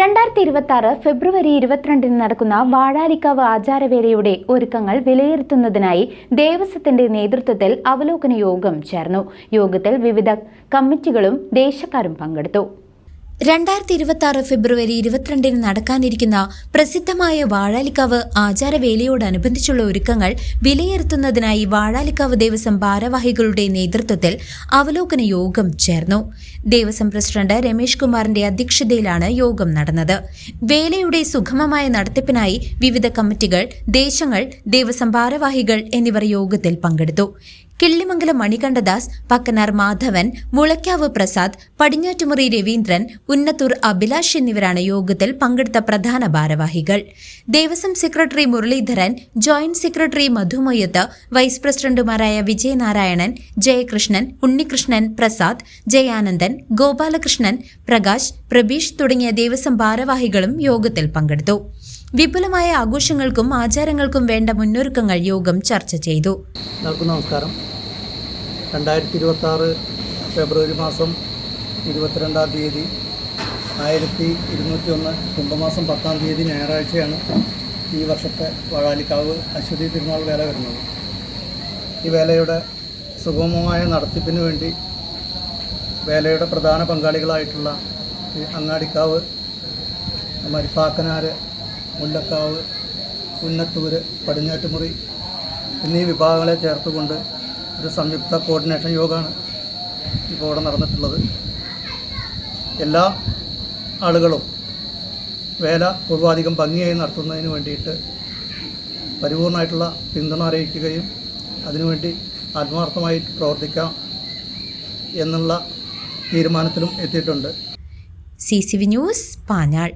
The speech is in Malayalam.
രണ്ടായിരത്തി ഇരുപത്തി ആറ് ഫെബ്രുവരി ഇരുപത്തിരണ്ടിന് നടക്കുന്ന വാഴാലിക്കാവ് ആചാരവേലയുടെ ഒരുക്കങ്ങൾ വിലയിരുത്തുന്നതിനായി ദേവസ്വത്തിന്റെ നേതൃത്വത്തിൽ അവലോകന യോഗം ചേർന്നു. യോഗത്തിൽ വിവിധ കമ്മിറ്റികളും ദേശക്കാരും പങ്കെടുത്തു. രണ്ടായിരത്തി ഇരുപത്തി ആറ് ഫെബ്രുവരി ഇരുപത്തിരണ്ടിന് നടക്കാനിരിക്കുന്ന പ്രസിദ്ധമായ വാഴാലിക്കാവ് ആചാരവേലയോടനുബന്ധിച്ചുള്ള ഒരുക്കങ്ങൾ വിലയിരുത്തുന്നതിനായി വാഴാലിക്കാവ് ദേവസ്വം ഭാരവാഹികളുടെ നേതൃത്വത്തിൽ അവലോകന യോഗം ചേർന്നു. ദേവസ്വം പ്രസിഡന്റ് രമേഷ് കുമാറിന്റെ അധ്യക്ഷതയിലാണ് യോഗം നടന്നത്. വേലയുടെ സുഗമമായ നടത്തിപ്പിനായി വിവിധ കമ്മിറ്റികൾ ദേശങ്ങൾ ദേവസ്വം ഭാരവാഹികൾ എന്നിവർ യോഗത്തിൽ പങ്കെടുത്തു. കിള്ളിമംഗലം മണികണ്ഠദാസ് പക്കനാർ മാധവൻ മുളയ്ക്കാവ് പ്രസാദ് പടിഞ്ഞാറ്റുമുറി രവീന്ദ്രൻ ഉന്നത്തൂർ അഭിലാഷ് എന്നിവരാണ് യോഗത്തിൽ പങ്കെടുത്ത പ്രധാന ഭാരവാഹികൾ. Devaswom secretary Muraleedharan joint secretary Madhumayyath vice പ്രസിഡന്റുമാരായ വിജയനാരായണൻ ജയകൃഷ്ണൻ ഉണ്ണികൃഷ്ണൻ പ്രസാദ് ജയാനന്ദൻ ഗോപാലകൃഷ്ണൻ പ്രകാശ് പ്രബീഷ് തുടങ്ങിയ ദേവസ്വം ഭാരവാഹികളും യോഗത്തിൽ പങ്കെടുത്തു. വിപുലമായ ആഘോഷങ്ങൾക്കും ആചാരങ്ങൾക്കും വേണ്ട മുന്നൊരുക്കങ്ങൾ യോഗം ചർച്ച ചെയ്തു. നമസ്കാരം. രണ്ടായിരത്തി ഇരുപത്തി ആറ് ഫെബ്രുവരി മാസം ഇരുപത്തിരണ്ടാം തീയതി ആയിരത്തി ഇരുന്നൂറ്റി ഒന്ന് കുംഭമാസം പത്താം തീയതി ഞായറാഴ്ചയാണ് ഈ വർഷത്തെ വാഴാലിക്കാവ് അശ്വതി തിരുനാൾ വേല വരുന്നത്. ഈ വേലയുടെ സുഗമമായ നടത്തിപ്പിന് വേണ്ടി വേലയുടെ പ്രധാന പങ്കാളികളായിട്ടുള്ള അങ്ങാടിക്കാവ് മരിപ്പാക്കനാര് മുല്ലക്കാവ് ഉന്നത്തൂർ പടിഞ്ഞാറ്റുമുറി എന്നീ വിഭാഗങ്ങളെ ചേർത്തുകൊണ്ട് ഒരു സംയുക്ത കോർഡിനേഷൻ യോഗമാണ് ഇപ്പോൾ ഇവിടെ നടന്നിട്ടുള്ളത്. എല്ലാ ആളുകളും വേല പൂർവാധികം ഭംഗിയായി നടത്തുന്നതിന് വേണ്ടിയിട്ട് പരിപൂർണമായിട്ടുള്ള പിന്തുണ അറിയിക്കുകയും അതിനുവേണ്ടി ആത്മാർത്ഥമായി പ്രവർത്തിക്കാം എന്നുള്ള തീരുമാനത്തിലും എത്തിയിട്ടുണ്ട്. C C V news Panjal.